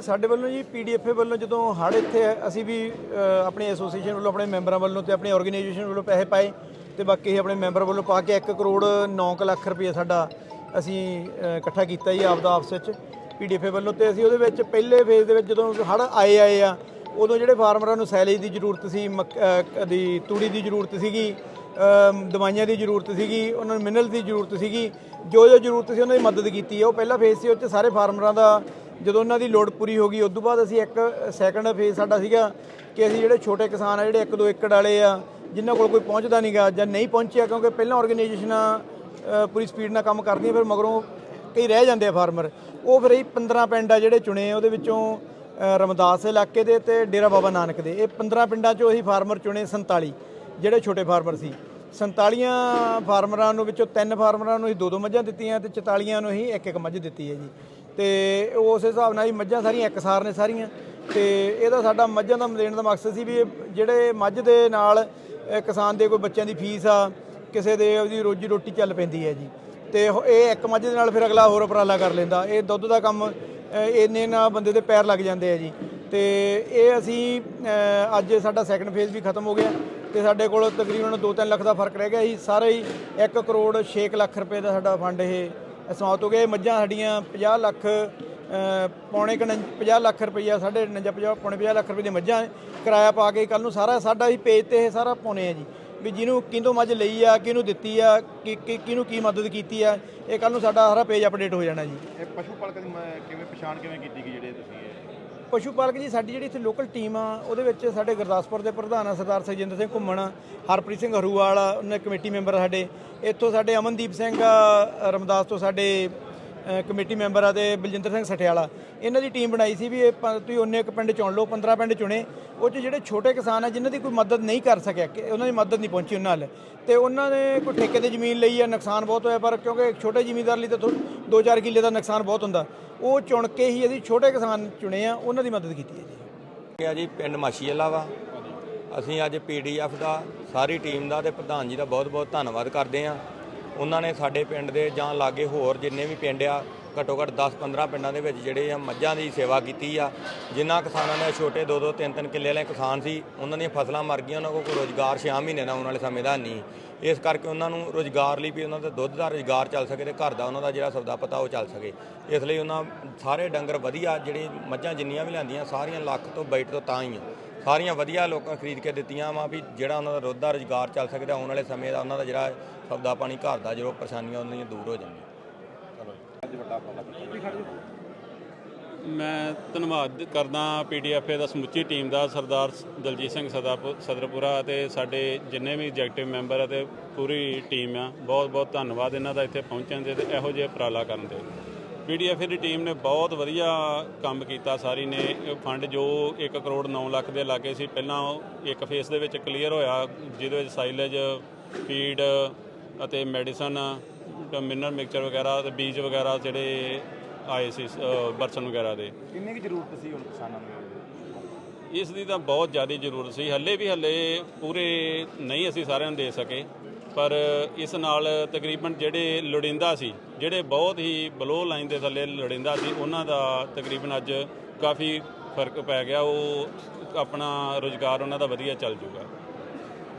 ਇਹ ਸਾਡੇ ਵੱਲੋਂ ਜੀ ਪੀਡੀਐਫਏ ਵੱਲੋਂ ਜਦੋਂ ਹੜ ਇੱਥੇ ਅਸੀਂ ਵੀ ਆਪਣੇ ਐਸੋਸੀਏਸ਼ਨ ਵੱਲੋਂ, ਆਪਣੇ ਮੈਂਬਰਾਂ ਵੱਲੋਂ ਤੇ ਆਪਣੇ ਆਰਗੇਨਾਈਜੇਸ਼ਨ ਵੱਲੋਂ ਪੈਸੇ ਪਾਏ ਤੇ ਬਾਕੀ ਆਪਣੇ ਮੈਂਬਰ ਵੱਲੋਂ ਪਾ ਕੇ 1 ਕਰੋੜ 9 ਲੱਖ ਰੁਪਏ ਸਾਡਾ ਅਸੀਂ ਇਕੱਠਾ ਕੀਤਾ ਜੀ ਆਪਦਾ ਆਪਸ ਵਿੱਚ ਪੀਡੀਐਫਏ ਵੱਲੋਂ ਤੇ ਅਸੀਂ ਉਹਦੇ ਵਿੱਚ ਪਹਿਲੇ ਫੇਜ਼ ਦੇ ਵਿੱਚ ਜਦੋਂ ਹੜ ਆਏ ਆਏ ਆ, ਉਦੋਂ ਜਿਹੜੇ ਫਾਰਮਰਾਂ ਨੂੰ ਸੈਲੇਜ ਦੀ ਜ਼ਰੂਰਤ ਸੀ, ਮੱਕ- ਦੀ ਤੂੜੀ ਦੀ ਜ਼ਰੂਰਤ ਸੀਗੀ ਦਵਾਈਆਂ ਦੀ ਜ਼ਰੂਰਤ ਸੀਗੀ, ਉਹਨਾਂ ਨੂੰ ਮਿਨਰਲ ਦੀ ਜ਼ਰੂਰਤ ਸੀਗੀ, ਜੋ ਜੋ ਜ਼ਰੂਰਤ ਸੀ ਉਹਨਾਂ ਦੀ ਮਦਦ ਕੀਤੀ ਹੈ ਉਹ ਪਹਿਲਾ ਫੇਜ਼ ਸੀ, ਉਹ 'ਚ ਸਾਰੇ ਫਾਰਮਰਾਂ ਦਾ ਜਦੋਂ ਉਹਨਾਂ ਦੀ ਲੋੜ ਪੂਰੀ ਹੋ ਗਈ ਉਸ ਤੋਂ ਬਾਅਦ ਅਸੀਂ ਇੱਕ ਸੈਕੰਡ ਫੇਜ਼ ਸਾਡਾ ਸੀਗਾ ਕਿ ਅਸੀਂ ਜਿਹੜੇ ਛੋਟੇ ਕਿਸਾਨ ਆ, ਜਿਹੜੇ 1-2 ਏਕੜ ਵਾਲੇ ਆ, ਜਿਨ੍ਹਾਂ ਕੋਲ ਕੋਈ ਪਹੁੰਚਦਾ ਨਹੀਂਗਾ ਜਾਂ ਨਹੀਂ ਪਹੁੰਚਿਆ, ਕਿਉਂਕਿ ਪਹਿਲਾਂ ਆਰਗੇਨਾਈਜੇਸ਼ਨਾਂ ਪੂਰੀ ਸਪੀਡ ਨਾਲ ਕੰਮ ਕਰਦੀਆਂ, ਫਿਰ ਮਗਰੋਂ ਕਈ ਰਹਿ ਜਾਂਦੇ ਆ ਫਾਰਮਰ ਉਹ ਫਿਰ ਇਹ 15 ਪਿੰਡ ਆ ਜਿਹੜੇ ਚੁਣੇ ਉਹਦੇ ਵਿੱਚੋਂ ਰਮਦਾਸ ਇਲਾਕੇ ਦੇ ਤੇ ਡੇਰਾ ਬਾਬਾ ਨਾਨਕ ਦੇ। ਇਹ 15 ਪਿੰਡਾਂ ਚੋਂ ਅਸੀਂ ਫਾਰਮਰ ਚੁਣੇ 47 ਜਿਹੜੇ ਛੋਟੇ ਫਾਰਮਰ ਸੀ। 47 ਫਾਰਮਰਾਂ ਨੂੰ ਵਿੱਚੋਂ ਤਿੰਨ ਫਾਰਮਰਾਂ ਨੂੰ ਅਸੀਂ ਦੋ ਦੋ ਮੱਝਾਂ ਦਿੱਤੀਆਂ ਤੇ 44 ਨੂੰ ਅਸੀਂ ਇੱਕ ਇੱਕ ਮੱਝ ਦਿੱਤੀ ਹੈ ਜੀ। ਤੇ ਉਸ ਹਿਸਾਬ ਨਾਲ ਹੀ ਮੱਝਾਂ ਸਾਰੀਆਂ ਇੱਕਸਾਰ ਨੇ ਸਾਰੀਆਂ। ਤੇ ਇਹਦਾ ਸਾਡਾ ਮੱਝਾਂ ਦਾ ਦੇਣ ਦਾ ਮਕਸਦ ਸੀ ਵੀ ਜਿਹੜੇ ਮੱਝ ਦੇ ਨਾਲ ਕਿਸਾਨ ਦੇ ਕੋਈ ਬੱਚਿਆਂ ਦੀ ਫੀਸ ਆ, ਕਿਸੇ ਦੇ ਉਹਦੀ ਰੋਜੀ ਰੋਟੀ ਚੱਲ ਪੈਂਦੀ ਹੈ ਜੀ। ਤੇ ਇਹ ਇੱਕ ਮੱਝ ਦੇ ਨਾਲ ਫਿਰ ਅਗਲਾ ਹੋਰ ਉਪਰਾਲਾ ਕਰ ਲੈਂਦਾ। ਇਹ ਦੁੱਧ ਦਾ ਕੰਮ ਇੰਨੇ ਨਾਲ ਬੰਦੇ ਦੇ ਪੈਰ ਲੱਗ ਜਾਂਦੇ ਆ ਜੀ। ਤੇ ਇਹ ਅਸੀਂ ਅੱਜ ਸਾਡਾ ਸੈਕੰਡ ਫੇਜ਼ ਵੀ ਖਤਮ ਹੋ ਗਿਆ। ਤੇ ਸਾਡੇ ਕੋਲ ਤਕਰੀਬਨ 2-3 ਲੱਖ ਦਾ ਫ਼ਰਕ ਰਹਿ ਗਿਆ ਸੀ। ਸਾਰੇ ਹੀ 1 ਕਰੋੜ 6 ਲੱਖ ਰੁਪਏ ਦਾ ਸਾਡਾ ਫੰਡ ਇਹ ਸਮਾਪਤ ਹੋ ਗਿਆ ਇਹ ਮੱਝਾਂ ਸਾਡੀਆਂ 50 ਲੱਖ ਅ, ਪੌਣੇ ਕੁ ਉਣੰ- 50 ਲੱਖ ਰੁਪਈਆ ਸਾਡੇ 49 50 ਪੌਣੇ 50 ਲੱਖ ਰੁਪਏ ਦੀ ਮੱਝਾਂ ਕਿਰਾਇਆ ਪਾ ਕੇ ਕੱਲ ਨੂੰ ਸਾਰਾ ਸਾਡਾ ਹੀ ਪੇਜ ਤੇ ਇਹ ਸਾਰਾ ਪਾਉਣੇ ਆ ਜੀ। ਵੀ ਜਿਹਨੂੰ ਕਿਹਨੂੰ ਮੱਝ ਲਈ ਆ ਕਿਹਨੂੰ ਦਿੱਤੀ ਆ ਕਿ ਕਿ- ਕਿਹਨੂੰ ਕੀ ਮਦਦ ਕੀਤੀ ਆ ਇਹ ਕੱਲ ਨੂੰ ਸਾਡਾ ਸਾਰਾ ਪੇਜ ਅਪਡੇਟ ਹੋ ਜਾਣਾ ਜੀ। ਇਹ ਪਸ਼ੂ ਪਾਲਕ ਦੀ ਕਿਵੇਂ ਪਛਾਣ ਕਿਵੇਂ ਕੀਤੀ ਗਈ ਜਿਹੜੇ ਤੁਸੀਂ ਪਸ਼ੂ ਪਾਲਕ ਜੀ ਸਾਡੀ ਜਿਹੜੀ ਇੱਥੇ ਲੋਕਲ ਟੀਮ ਆ ਉਹਦੇ ਵਿੱਚ ਸਾਡੇ ਗੁਰਦਾਸਪੁਰ ਦੇ ਪ੍ਰਧਾਨ ਆ ਸਰਦਾਰ ਸੁਖਜਿੰਦਰ ਸਿੰਘ ਘੁੰਮਣ ਹਰਪ੍ਰੀਤ ਸਿੰਘ ਹਰੂਵਾਲ ਆ, ਉਹਨਾਂ ਦੇ ਕਮੇਟੀ ਮੈਂਬਰ ਸਾਡੇ। ਇੱਥੋਂ ਸਾਡੇ ਅਮਨਦੀਪ ਸਿੰਘ ਰਮਦਾਸ ਤੋਂ ਸਾਡੇ ਕਮੇਟੀ ਮੈਂਬਰ ਆ ਤੇ ਬਲਜਿੰਦਰ ਸਿੰਘ ਸਠਿਆਲਾ। ਇਹਨਾਂ ਦੀ ਟੀਮ ਬਣਾਈ ਸੀ ਵੀ ਇਹ ਤੁਸੀਂ ਉਹਨੇ ਇੱਕ ਪਿੰਡ ਚੁਣ ਲਓ 15 ਪਿੰਡ ਚੁਣੇ। ਉਹ 'ਚ ਜਿਹੜੇ ਛੋਟੇ ਕਿਸਾਨ ਆ ਜਿਨ੍ਹਾਂ ਦੀ ਕੋਈ ਮਦਦ ਨਹੀਂ ਕਰ ਸਕਿਆ ਕਿ ਉਹਨਾਂ ਦੀ ਮਦਦ ਨਹੀਂ ਪਹੁੰਚੀ ਉਹਨਾਂ ਨਾਲ ਤੇ ਉਹਨਾਂ ਨੇ ਕੋਈ ਠੇਕੇ ਤੇ ਜ਼ਮੀਨ ਲਈ ਆ ਨੁਕਸਾਨ ਬਹੁਤ ਹੋਇਆ ਪਰ ਕਿਉਂਕਿ ਛੋਟੇ ਜ਼ਿਮੀਂਦਾਰ ਲਈ ਤਾਂ 2-4 ਕਿੱਲੇ ਦਾ ਨੁਕਸਾਨ ਬਹੁਤ ਹੁੰਦਾ। ਉਹ ਚੁਣ ਕੇ ਹੀ ਅਸੀਂ ਛੋਟੇ ਕਿਸਾਨ ਚੁਣੇ ਆ, ਉਹਨਾਂ ਦੀ ਮਦਦ ਕੀਤੀ ਹੈ ਜੀ। ਆ ਜੀ ਪਿੰਡ ਮਾਸ਼ੀਵਾਲਾ ਵਾ। ਅਸੀਂ ਅੱਜ ਪੀਡੀਐਫ ਦਾ, ਸਾਰੀ ਟੀਮ ਦਾ ਤੇ ਪ੍ਰਧਾਨ ਜੀ ਦਾ ਬਹੁਤ-ਬਹੁਤ ਧੰਨਵਾਦ ਕਰਦੇ ਆ। ਉਹਨਾਂ ਨੇ ਸਾਡੇ ਪਿੰਡ ਦੇ ਜਾਂ ਲਾਗੇ ਹੋਰ ਜਿੰਨੇ ਵੀ ਪਿੰਡ ਆ ਘੱਟੋ ਘੱਟ 10-15 ਪਿੰਡਾਂ ਦੇ ਵਿੱਚ ਜਿਹੜੇ ਆ ਮੱਝਾਂ ਦੀ ਸੇਵਾ ਕੀਤੀ ਆ। ਜਿਨ੍ਹਾਂ ਕਿਸਾਨਾਂ ਨੇ ਛੋਟੇ 2-2 3-3 ਕਿੱਲੇ ਵਾਲੇ ਕਿਸਾਨ ਸੀ, ਉਹਨਾਂ ਦੀਆਂ ਫਸਲਾਂ ਮਰ ਗਈਆਂ, ਉਹਨਾਂ ਕੋਲ ਕੋਈ ਰੋਜ਼ਗਾਰ 6 ਮਹੀਨੇ ਦਾ ਆਉਣ ਵਾਲੇ ਸਮੇਂ ਦਾ ਨਹੀਂ। ਇਸ ਕਰਕੇ ਉਹਨਾਂ ਨੂੰ ਰੋਜ਼ਗਾਰ ਲਈ ਵੀ ਉਹਨਾਂ ਦਾ ਦੁੱਧ ਦਾ ਰੋਜ਼ਗਾਰ ਚੱਲ ਸਕੇ ਤੇ ਘਰ ਦਾ ਉਹਨਾਂ ਦਾ ਜਿਹੜਾ ਸੌਦਾ ਪਤਾ ਉਹ ਚੱਲ ਸਕੇ। ਇਸ ਲਈ ਉਹਨਾਂ ਸਾਰੇ ਡੰਗਰ ਵਧੀਆ ਜਿਹੜੀ ਮੱਝਾਂ ਜਿੰਨੀਆਂ ਵੀ ਲਿਆਂਦੀਆਂ, ਸਾਰੀਆਂ ਲੱਖ ਤੋਂ ਬੈਠ ਤੋਂ ਤਾਂ ਹੀ ਆ। ਸਾਰੀਆਂ ਵਧੀਆ ਲੋਕਾਂ ਖਰੀਦ ਕੇ ਦਿੱਤੀਆਂ ਵਾ ਵੀ ਜਿਹੜਾ ਉਹਨਾਂ ਦਾ ਦੁੱਧ ਦਾ ਰੁਜ਼ਗਾਰ ਚੱਲ ਸਕਦਾ ਆਉਣ ਵਾਲੇ ਸਮੇਂ ਦਾ ਉਹਨਾਂ ਦਾ ਜਿਹੜਾ ਸੌਦਾ ਪਾਣੀ ਘਰ ਦਾ ਜਿਹੜਾ ਪਰੇਸ਼ਾਨੀਆਂ ਉਹਨਾਂ ਦੀਆਂ ਦੂਰ ਹੋ ਜਾਣਗੀਆਂ ਅੱਜ ਵੱਡਾ ਉਪਰਾਲਾ ਕੀਤਾ ਮੈਂ ਧੰਨਵਾਦ ਕਰਦਾ ਪੀਡੀਐਫਏ ਦਾ ਸਮੁੱਚੀ ਟੀਮ ਦਾ, ਸਰਦਾਰ ਦਲਜੀਤ ਸਿੰਘ ਸਦਾਪ- ਸਦਰਪੁਰਾ ਅਤੇ ਸਾਡੇ ਜਿੰਨੇ ਵੀ ਐਗਜ਼ੈਕਟਿਵ ਮੈਂਬਰ ਅਤੇ ਪੂਰੀ ਟੀਮ ਆ। ਬਹੁਤ ਬਹੁਤ ਧੰਨਵਾਦ ਇਹਨਾਂ ਦਾ ਇੱਥੇ ਪਹੁੰਚਣ ਦੇ ਤੇ ਇਹੋ ਜਿਹੇ ਉਪਰਾਲਾ ਕਰਨ ਦੇ। ਪੀਡੀਐਫਏ ਦੀ ਟੀਮ ਨੇ ਬਹੁਤ ਵਧੀਆ ਕੰਮ ਕੀਤਾ। ਸਾਰੀ ਨੇ ਫੰਡ ਜੋ 1 ਕਰੋੜ 9 ਲੱਖ ਦੇ ਲਾਗੇ ਸੀ, ਪਹਿਲਾਂ ਉਹ ਇੱਕ ਫੇਸ ਦੇ ਵਿੱਚ ਕਲੀਅਰ ਹੋਇਆ, ਜਿਹਦੇ ਵਿੱਚ ਸਾਈਲੇਜ ਫੀਡ ਅਤੇ ਮੈਡੀਸਨ ਮਿਨਰਲ ਮਿਕਸਚਰ ਵਗੈਰਾ ਤੇ ਬੀਜ ਵਗੈਰਾ ਜਿਹੜੇ ਆਏ ਸੀ ਬਰਸਨ ਵਗੈਰਾ ਦੇ। ਕਿੰਨੀ ਕੀ ਜ਼ਰੂਰਤ ਸੀ ਹੁਣ ਕਿਸਾਨਾਂ ਨੂੰ? ਇਸ ਦੀ ਤਾਂ ਬਹੁਤ ਜ਼ਿਆਦਾ ਜ਼ਰੂਰਤ ਸੀ। ਹੱਲੇ ਵੀ ਹੱਲੇ ਪੂਰੇ ਨਹੀਂ ਅਸੀਂ ਸਾਰਿਆਂ ਨੂੰ ਦੇ ਸਕੇ। ਪਰ ਇਸ ਨਾਲ ਤਕਰੀਬਨ ਜਿਹੜੇ ਲੋੜੀਂਦਾ ਸੀ ਜਿਹੜੇ ਬਹੁਤ ਹੀ ਬਲੋ ਲਾਈਨ ਦੇ ਥੱਲੇ ਲੋੜੀਂਦਾ ਸੀ ਉਹਨਾਂ ਦਾ ਤਕਰੀਬਨ ਅੱਜ ਕਾਫੀ ਫ਼ਰਕ ਪੈ ਗਿਆ। ਉਹ ਆਪਣਾ ਰੋਜ਼ਗਾਰ ਉਹਨਾਂ ਦਾ ਵਧੀਆ ਚੱਲ ਜੂਗਾ।